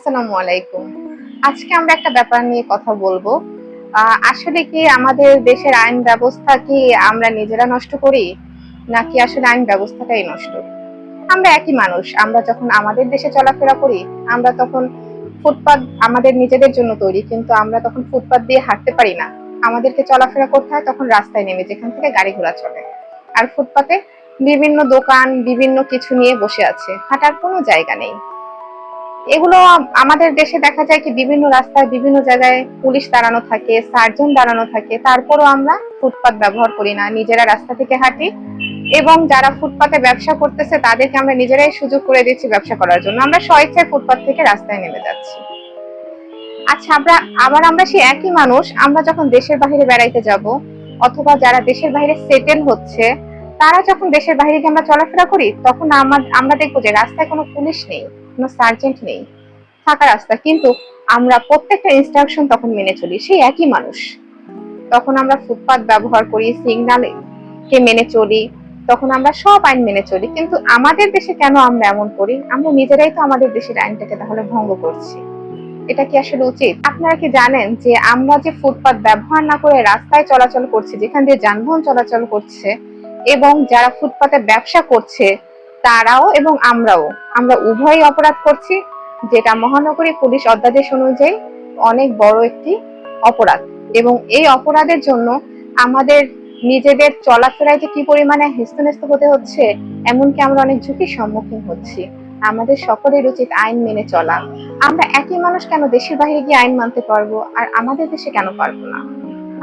আসসালামু আলাইকুম। আজকে আমরা একটা ব্যাপার নিয়ে কথা বলব। আসলে কি আমাদের দেশের আইন ব্যবস্থা কি আমরা নিজেরা নষ্ট করি? নাকি আসলে আইন ব্যবস্থাটাই নষ্ট? আমরা একই মানুষ। আমরা যখন আমাদের দেশে চলাফেরা করি, আমরা তখন ফুটপাত আমাদের নিজেদের জন্য তৈরি, কিন্তু আমরা তখন ফুটপাত দিয়ে হাঁটতে পারি না। আমাদেরকে চলাফেরা করতে হয় তখন রাস্তায় নেমে, যেখান থেকে গাড়ি ঘোড়া চলে। আর ফুটপাতে বিভিন্ন দোকান, বিভিন্ন কিছু নিয়ে বসে আছে। হাঁটার কোনো জায়গা নেই। এগুলো আমাদের দেশে দেখা যায় কি বিভিন্ন রাস্তায় বিভিন্ন জায়গায় পুলিশ দাঁড়ানো থাকে, সার্জন দাঁড়ানো থাকে। তারপরও আমরা ফুটপাত ব্যবহার করি না, নিজেরা রাস্তা থেকে হাঁটি এবং যারা ফুটপাতে ব্যবসা করতেছে তাদেরকে আমরা নিজেরাই সুযোগ করে দিচ্ছি ব্যবসা করার জন্য। আমরা স্বেচ্ছায় ফুটপাত থেকে রাস্তায় নেমে যাচ্ছি। আচ্ছা আমরা, আবার আমরা সেই একই মানুষ, আমরা যখন দেশের বাইরে বেড়াইতে যাব অথবা যারা দেশের বাইরে সেটেল হচ্ছে, তারা যখন দেশের বাইরে গিয়ে আমরা চলাফেরা করি, তখন আমরা দেখব যে রাস্তায় কোনো পুলিশ নেই। কোনো সার্জেন্ট নেই। ফাঁকা রাস্তা, কিন্তু আমরা প্রত্যেকটা ইনস্ট্রাকশন তখন মেনে চলি, সেই একই মানুষ। তখন আমরা ফুটপাথ ব্যবহার করি সিগন্যাল কে মেনে চলি, তখন আমরা সব আইন মেনে চলি, কিন্তু আমাদের দেশে কেন আমরা এমন করি? আমরা নিজেরাই তো আমাদের দেশের আইনটাকে তাহলে ভঙ্গ করছি। এটা কি আসলে উচিত? আপনারা কি জানেন যে আমরা যে ফুটপাত ব্যবহার না করে রাস্তায় চলাচল করছি, যেখান দিয়ে যানবাহন চলাচল করছে, এবং যারা ফুটপাতে ব্যবসা করছে তারাও এবং আমরাও। আমরা উভয়ই অপরাধ করছি, যেটা মহানগরী পুলিশ অধ্যাদেশ অনুযায়ী অনেক বড় একটি অপরাধ। এবং এই অপরাধের জন্য আমাদের নিজেদের চলাফেরায় যে কি পরিমাণে হেস্তনেস্ত হতে হচ্ছে, এমনকি আমরা অনেক ঝুঁকির সম্মুখীন হচ্ছি। আমাদের সকলের উচিত আইন মেনে চলা। আমরা একই মানুষ কেন দেশের বাইরে গিয়ে আইন মানতে পারব? আর আমাদের দেশে কেন পারব না?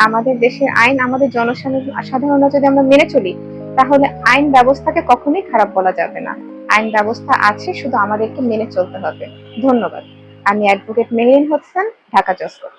আমাদের দেশের আইন আমাদের জনসাধারণরা যদি আমরা মেনে চলি তাহলে আইন ব্যবস্থাকে কখনোই খারাপ বলা যাবে না। আইন ব্যবস্থা আছে, শুধু আমাদেরকে মেনে চলতে হবে। ধন্যবাদ। আমি অ্যাডভোকেট মেহরিন হোসেন ঢাকা জসকোট